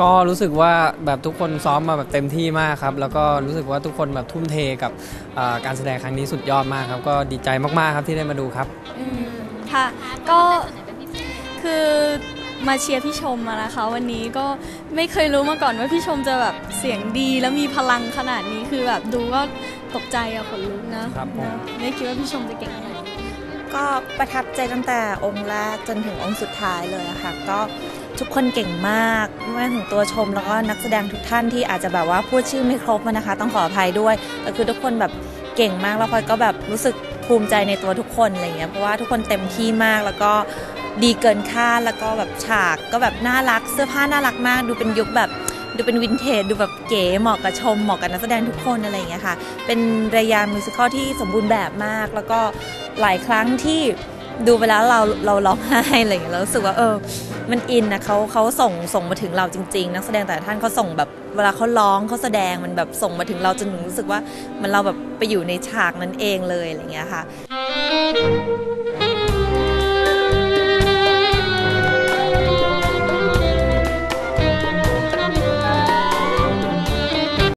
ก็รู้สึกว่าแบบทุกคนซ้อมมาแบบเต็มที่มากครับ แล้วก็รู้สึกว่าทุกคนแบบทุ่มเทกับอ่าการแสดงครั้งนี้สุดยอดมากครับ ก็ดีใจมากๆครับที่ได้มาดูครับ อืมค่ะก็คือมาเชียร์พี่ชมอะนะคะ วันนี้ก็ไม่เคยรู้มาก่อนว่าพี่ชมจะแบบเสียงดีแล้วมีพลังขนาดนี้คือแบบดูก็ตกใจอะขนลุกนะครับผม นะไม่คิดว่าพี่ชมจะเก่งขนาดนี้ ก็ประทับใจตั้งแต่องค์แรกจนถึงองค์สุดท้ายเลยอะค่ะ ก็ทุกคนเก่งมากไม่ว่าถึงตัวชมแล้วก็นักแสดงทุกท่านที่อาจจะแบบว่าพูดชื่อไม่ครบนะคะ ต้องขออภัยด้วยแต่คือทุกคนแบบเก่งมากแล้วพลอยก็แบบรู้สึกภูมิใจในตัวทุกคนอะไรเงี้ยเพราะว่าทุกคนเต็มที่มากแล้วก็ดีเกินคาดแล้วก็แบบฉากก็แบบน่ารักเสื้อผ้าน่ารักมาก ดูเป็นยุคแบบดูเป็นวินเทจดูแบบเก๋เหมาะกับชมเหมาะกับนักแสดงทุกคนอะไรอย่างเงี้ยค่ะ เป็นระยะมิวสิควลที่สมบูรณ์แบบมาก แล้วก็ หลายครั้งที่ดูไปแล้วเราเราร้องไห้อะไรอย่างเงี้ยเรารู้สึกว่าเออ มันอินนะเขาเขาส่งส่งมาถึงเราจริง ๆ นักแสดงแต่ละท่านเขาส่งแบบเวลาเขาร้องเขาแสดงมันแบบส่งมาถึงเราจนหนูรู้สึกว่ามันเราแบบไปอยู่ในฉากนั้นเองเลยอะไรอย่างเงี้ยค่ะ